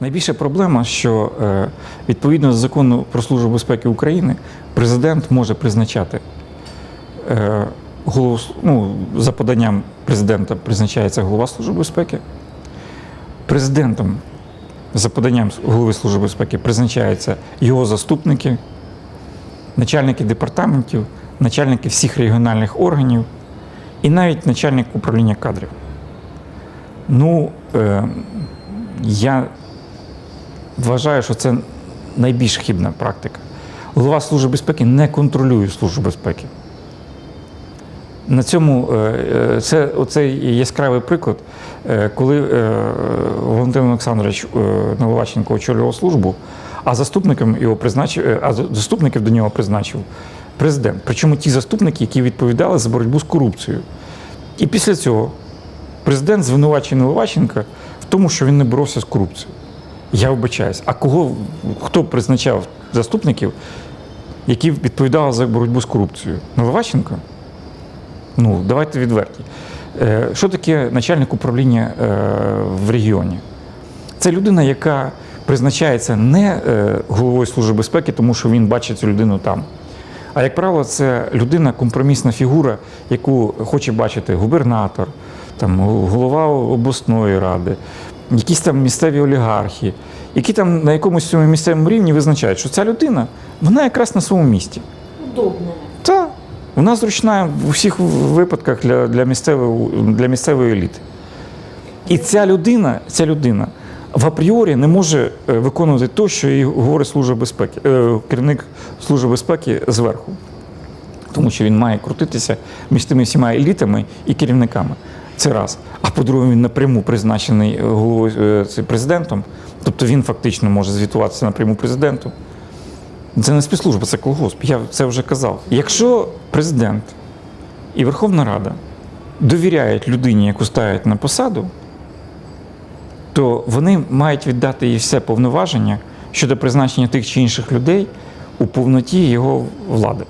Найбільша проблема, що е, відповідно до закону про службу безпеки України, президент може призначати е, голову, ну, за поданням президента призначається голова Служби безпеки. Президентом за поданням голови Служби безпеки призначаються його заступники, начальники департаментів, начальники всіх регіональних органів і навіть начальник управління кадрів. Ну, е, я вважаю, що це найбільш хибна практика. Голова Служби безпеки не контролює Службу безпеки. На цьому е, е, це оцей яскравий приклад, е, коли Валентин Олександрович Наливаченко очолював службу, а заступником його призначив, а заступників до нього призначив президент. Причому ті заступники, які відповідали за боротьбу з корупцією. І після цього президент звинувачує Наливаченка в тому, що він не боровся з корупцією. Я вибачаюсь. А кого хто призначав заступників, які відповідали за боротьбу з корупцією? Наливаченко? Ну, давайте відверті. Е, Що таке начальник управління е, в регіоні? Це людина, яка призначається не е, головою Служби безпеки, тому що він бачить цю людину там. А як правило, це людина, компромісна фігура, яку хоче бачити губернатор, там, голова обласної ради, якісь там місцеві олігархи, які там на якомусь цьому місцевому рівні визначають, що ця людина вона якраз на своєму місці. Удобная. Та вона зручна в усіх випадках для, для, місцевої, для місцевої еліти. І ця людина, ця людина в апріорі не може е, виконувати те, що їй говорить служба безпеки, е, керівник служби безпеки зверху. Тому що він має крутитися між тими всіма елітами і керівниками. Це раз. А по-друге, він напряму призначений е, головою е, президентом, тобто він фактично може звітуватися напряму президенту. Це не спецслужба, це колгосп. Я це вже казав. Якщо президент і Верховна Рада довіряють людині, яку ставлять на посаду, то вони мають віддати їй все повноваження щодо призначення тих чи інших людей у повноті його влади.